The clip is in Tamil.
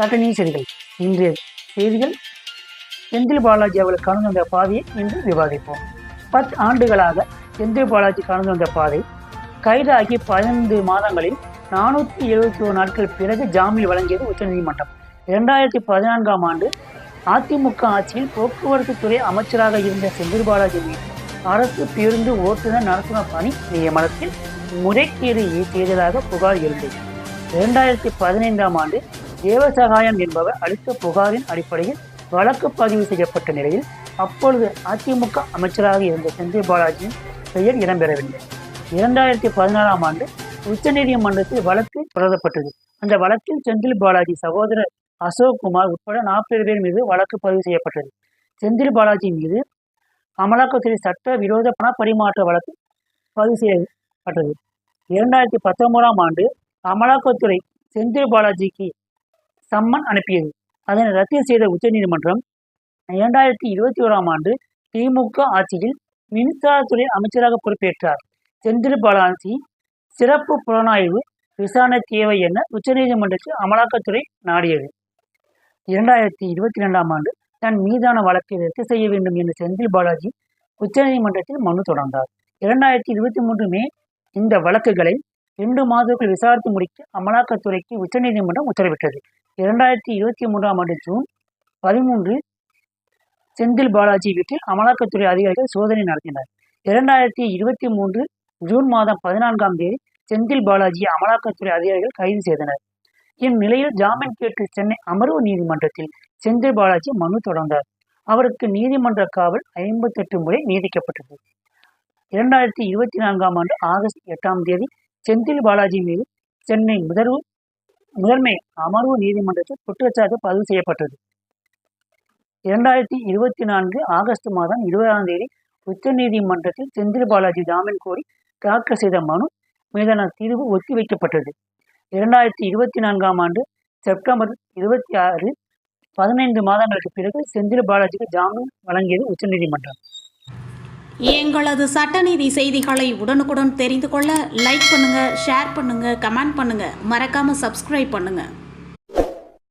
சட்டனி செய்திகள் இன்றைய செய்திகள் செந்தில் பாலாஜி அவர்கள் கடந்து வந்த பாதையை இன்று விவாதிப்போம். பத்து ஆண்டுகளாக செந்தில் பாலாஜி கடந்து வந்த பாதை கைதாகி பதினைந்து மாதங்களில் நானூற்றி எழுபத்தி ஒரு நாட்கள் பிறகு ஜாமீன் வழங்கியது உச்சநீதிமன்றம். இரண்டாயிரத்தி பதினான்காம் ஆண்டு அதிமுக ஆட்சியில் போக்குவரத்து துறை அமைச்சராக இருந்த செந்தில் பாலாஜி மீது அரசு பேருந்து ஓட்டுநர் நடத்துனர் பணி நியமனத்தில் முறைகேடு செய்ததாக புகார் இருந்தது இரண்டாயிரத்தி பதினைந்தாம் ஆண்டு தேவசகாயன் என்பவர் அளித்த புகாரின் அடிப்படையில் வழக்கு பதிவு செய்யப்பட்ட நிலையில் அப்பொழுது அதிமுக அமைச்சராக இருந்த செந்தில் பாலாஜியின் பெயர் இடம்பெறவில்லை. இரண்டாயிரத்தி பதினாறாம் ஆண்டு உச்சநீதிமன்றத்தில் வழக்கு தொடரப்பட்டது. அந்த வழக்கில் செந்தில் பாலாஜி சகோதரர் அசோக் குமார் உட்பட நாற்பது பேர் மீது வழக்கு பதிவு செய்யப்பட்டது. செந்தில் பாலாஜி மீது அமலாக்கத்துறை சட்ட விரோத பண பரிமாற்ற வழக்கு பதிவு செய்யப்பட்டது. இரண்டாயிரத்தி பத்தொன்பதாம் ஆண்டு அமலாக்கத்துறை செந்தில் பாலாஜிக்கு சம்மன் அனுப்பியது. அதனை ரத்து செய்த உச்சநீதிமன்றம் இரண்டாயிரத்தி இருபத்தி ஓராம் ஆண்டு திமுக ஆட்சியில் மின்சாரத்துறை அமைச்சராக பொறுப்பேற்றார். செந்தில் பாலாஜி சிறப்பு புலனாய்வு விசாரணை தேவை என உச்சநீதிமன்றத்தில் அமலாக்கத்துறை நாடியது. இரண்டாயிரத்தி இருபத்தி ரெண்டாம் ஆண்டு தன் மீதான வழக்கை ரத்து செய்ய வேண்டும் என செந்தில் பாலாஜி உச்சநீதிமன்றத்தில் மனு தொடர்ந்தார். இரண்டாயிரத்தி இருபத்தி மூன்று மே இந்த வழக்குகளை இரண்டு மாதத்துக்குள் விசாரித்து முடிக்க அமலாக்கத்துறைக்கு உச்சநீதிமன்றம் உத்தரவிட்டது. இரண்டாயிரத்தி இருபத்தி மூன்றாம் ஆண்டு ஜூன் பதிமூன்று செந்தில் பாலாஜி வீட்டில் அமலாக்கத்துறை அதிகாரிகள் சோதனை நடத்தினர். இரண்டாயிரத்தி இருபத்தி மூன்று ஜூன் மாதம் பதினான்காம் தேதி செந்தில் பாலாஜியை அமலாக்கத்துறை அதிகாரிகள் கைது செய்தனர். இந்நிலையில் ஜாமீன் கேட்டு சென்னை அமர்வு நீதிமன்றத்தில் செந்தில் பாலாஜி மனு தொடர்ந்தார். அவருக்கு நீதிமன்ற காவல் ஐம்பத்தெட்டு முறை நீதிக்கப்பட்டது இரண்டாயிரத்தி இருபத்தி நான்காம் ஆண்டு ஆகஸ்ட் எட்டாம் தேதி செந்தில் பாலாஜி மீது சென்னை முதல்வர் முதன்மை அமர்வு நீதிமன்றத்தில் குற்றச்சாட்டு பதிவு செய்யப்பட்டது. இரண்டாயிரத்தி இருபத்தி நான்கு ஆகஸ்ட் மாதம் இருபதாம் தேதி உச்சநீதிமன்றத்தில் செந்தில் பாலாஜி ஜாமீன் கோரி தாக்கல் செய்த மனு மீதான தீர்வு ஒத்திவைக்கப்பட்டது. இரண்டாயிரத்தி இருபத்தி நான்காம் ஆண்டு செப்டம்பர் இருபத்தி ஆறு பதினைந்து மாதங்களுக்கு பிறகு செந்தில் பாலாஜிக்கு ஜாமீன் வழங்கியது உச்சநீதிமன்றம். எங்களது சட்டநீதி செய்திகளை உடனுக்குடன் தெரிந்து கொள்ள லைக் பண்ணுங்கள் ஷேர் பண்ணுங்கள் கமெண்ட் பண்ணுங்கள் மறக்காமல் சப்ஸ்கிரைப் பண்ணுங்கள்